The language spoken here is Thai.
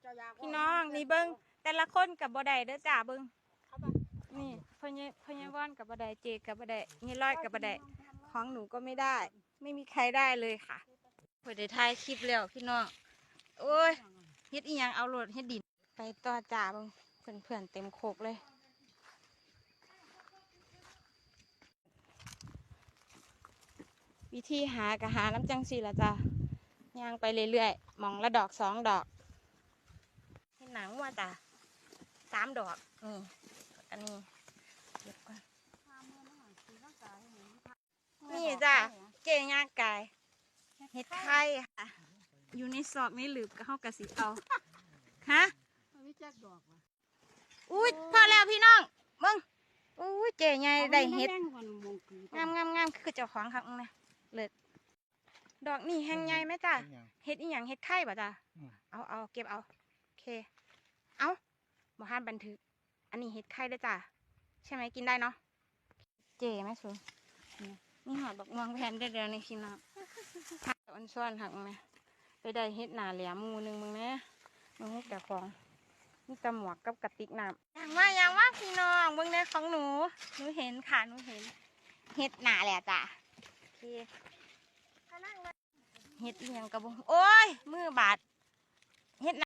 เจ้ายาพี่น้องนี่เบิ้งแต่ละคนกับบ่ได้เด้อจ้าเบิ้งนี่พ่อใหญ่พ่อใหญ่ว่านกับบ่ได้เจกับบ่ได้นี่ร้อยกับบ่ได้ของหนูก็ไม่ได้ ไม่มีใครได้เลยค่ะเพิ่นได้ถ่ายคลิปแล้วพี่น้องโอ้ยเฮ็ดอีหยังเอาโหลดเฮ็ดดิน ไปต่อจ้าเบิ่งเพื่อนๆเต็มโคกเลยวิธีหากะหาน้ำจังสีละจ้ะย่างไปเรื่อยๆหมองละดอกสองดอก เห็นหนังว่าจ้ะสามดอกนี่อันนี้เก็บก่อนนี่จ้ะเก่งยากกายเห็ดไข่ค่ะอยู่ในซอกในหลืบก็เข้ากระสิเอาฮะไม่แจ๊กดอกว่ะอุ้ยพอแล้วพี่น้องมึงอุ้ยเจ๋ใหญ่ได้เห็ดแม่งวันมงคืนงามงามงามคือเจ้าของครับมึงนะเลิศดอกนี่แห้งใหญ่ไหมจ้ะเป็นหยังเฮ็ดอีหยังเฮ็ดไข่ป่ะจ้ะอืมเอาเอาเก็บเอาโอเคเอา บ่ห้ามบันทึก อันนี้เฮ็ดไข่ด้วยจ้ะ ใช่ไหมกินได้เนาะ เจ๋ไหมสูนี่นี่หอดบักม่วงแผ่นเดียวๆนี่พี่น้องหักอันซ้อนหักไหมไปได้เฮ็ดหนาแหลมหมูหนึ่งมึงนะมึงให้แก่ของนี่ตะหมวกกับกระติกน้ำอย่างว่าอย่างว่าพี่น้องเบิ่งในของหนู หนูเห็นค่ะ หนูเห็นเฮ็ดหนาแหละจ้ะโอเคเฮ็ดอีหยังกระบงโอ้ย มือบาด